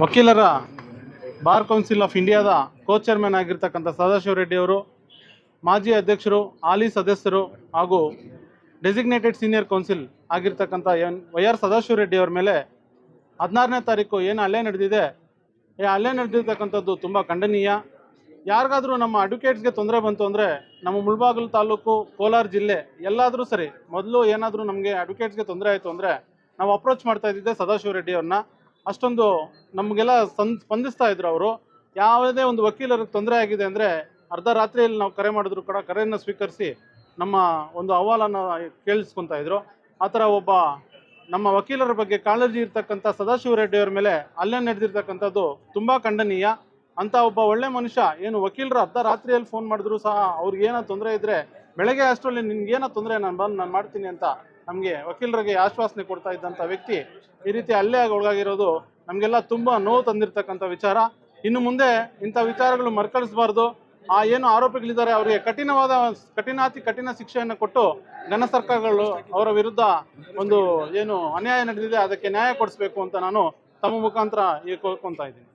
ವಕೀಲರ bar council of ಇಂಡಿಯಾದ ಕೋ chairman ಆಗಿರ್ತಕ್ಕಂಥ ಸದಾಶಿವ ರೆಡ್ಡಿ ಅವರು, ಮಾಜಿ ಅಧ್ಯಕ್ಷರು, ಹಾಲಿ ಸದಸ್ಯರು ಹಾಗೂ ಡೆಸಿಗ್ನೇಟೆಡ್ ಸೀನಿಯರ್ ಕೌನ್ಸಿಲ್ ಆಗಿರ್ತಕ್ಕಂಥ N Y R Sadashiva Reddy ಅವರ ಮೇಲೆ ಹದಿನಾರನೇ ತಾರೀಕು ಏನು ಹಲ್ಲೆ ನಡೆದಿದೆ, ಈ ಹಲ್ಲೆ ನಡೆದಿರ್ತಕ್ಕಂಥದ್ದು ತುಂಬ ಖಂಡನೀಯ. ಯಾರಿಗಾದರೂ ನಮ್ಮ ಅಡ್ವೊಕೇಟ್ಸ್ಗೆ ತೊಂದರೆ ಬಂತು ಅಂದರೆ ನಮ್ಮ ಮುಳಬಾಗಿಲು ತಾಲೂಕು, ಕೋಲಾರ ಜಿಲ್ಲೆ ಎಲ್ಲಾದರೂ ಸರಿ ಮೊದಲು ಏನಾದರೂ ನಮಗೆ ಅಡ್ವೊಕೇಟ್ಸ್ಗೆ ತೊಂದರೆ ಆಯಿತು ಅಂದರೆ ನಾವು ಅಪ್ರೋಚ್ ಮಾಡ್ತಾ ಇದ್ದಿದ್ದೆ ಸದಾಶಿವ ರೆಡ್ಡಿ ಅವ್ರನ್ನ. ಅಷ್ಟೊಂದು ನಮಗೆಲ್ಲ ಸನ್ ಸ್ಪಂದಿಸ್ತಾ ಇದ್ರು ಅವರು. ಯಾವುದೇ ಒಂದು ವಕೀಲರಿಗೆ ತೊಂದರೆ ಆಗಿದೆ ಅಂದರೆ ಅರ್ಧ ರಾತ್ರಿಯಲ್ಲಿ ನಾವು ಕರೆ ಮಾಡಿದ್ರು ಕೂಡ ಕರೆಯನ್ನು ಸ್ವೀಕರಿಸಿ ನಮ್ಮ ಒಂದು ಅಹವಾಲನ್ನು ಕೇಳಿಸ್ಕೊತಾ ಇದ್ರು. ಆ ಥರ ಒಬ್ಬ ನಮ್ಮ ವಕೀಲರ ಬಗ್ಗೆ ಕಾಳಜಿ ಇರ್ತಕ್ಕಂಥ ಸದಾಶಿವ ರೆಡ್ಡಿ ಅವರ ಮೇಲೆ ಅಲ್ಲೇ ನಡೆದಿರ್ತಕ್ಕಂಥದ್ದು ತುಂಬ ಖಂಡನೀಯ. ಅಂತ ಒಬ್ಬ ಒಳ್ಳೆ ಮನುಷ್ಯ, ಏನು ವಕೀಲರು ಅರ್ಧ ರಾತ್ರಿಯಲ್ಲಿ ಫೋನ್ ಮಾಡಿದ್ರು ಸಹ ಅವ್ರಿಗೆ ಏನೋ ತೊಂದರೆ ಇದ್ರೆ ಬೆಳಗ್ಗೆ ಅಷ್ಟರಲ್ಲಿ ಏನೋ ತೊಂದರೆ, ನಾನು ಬಂದು ನಾನು ಮಾಡ್ತೀನಿ ಅಂತ ನಮಗೆ ವಕೀಲರಿಗೆ ಆಶ್ವಾಸನೆ ಕೊಡ್ತಾ ಇದ್ದಂಥ ವ್ಯಕ್ತಿ ಈ ರೀತಿ ಅಲ್ಲೇ ಆಗಿ ಒಳಗಾಗಿರೋದು ನಮಗೆಲ್ಲ ತುಂಬ ನೋವು ತಂದಿರತಕ್ಕಂಥ ವಿಚಾರ. ಇನ್ನು ಮುಂದೆ ಇಂಥ ವಿಚಾರಗಳು ಮರುಕಳಿಸಬಾರ್ದು. ಆ ಏನು ಆರೋಪಿಗಳಿದ್ದಾರೆ ಅವರಿಗೆ ಕಠಿಣವಾದ ಕಠಿಣಾತಿ ಕಠಿಣ ಶಿಕ್ಷೆಯನ್ನು ಕೊಟ್ಟು ಘನ ಸರ್ಕಾರಗಳು ಅವರ ವಿರುದ್ಧ ಒಂದು ಏನು ಅನ್ಯಾಯ ನಡೆದಿದೆ ಅದಕ್ಕೆ ನ್ಯಾಯ ಕೊಡಿಸ್ಬೇಕು ಅಂತ ನಾನು ತಮ್ಮ ಮುಖಾಂತರ ಈ ಕೋರ್ಕೊಂತಾ ಇದ್ದೀನಿ.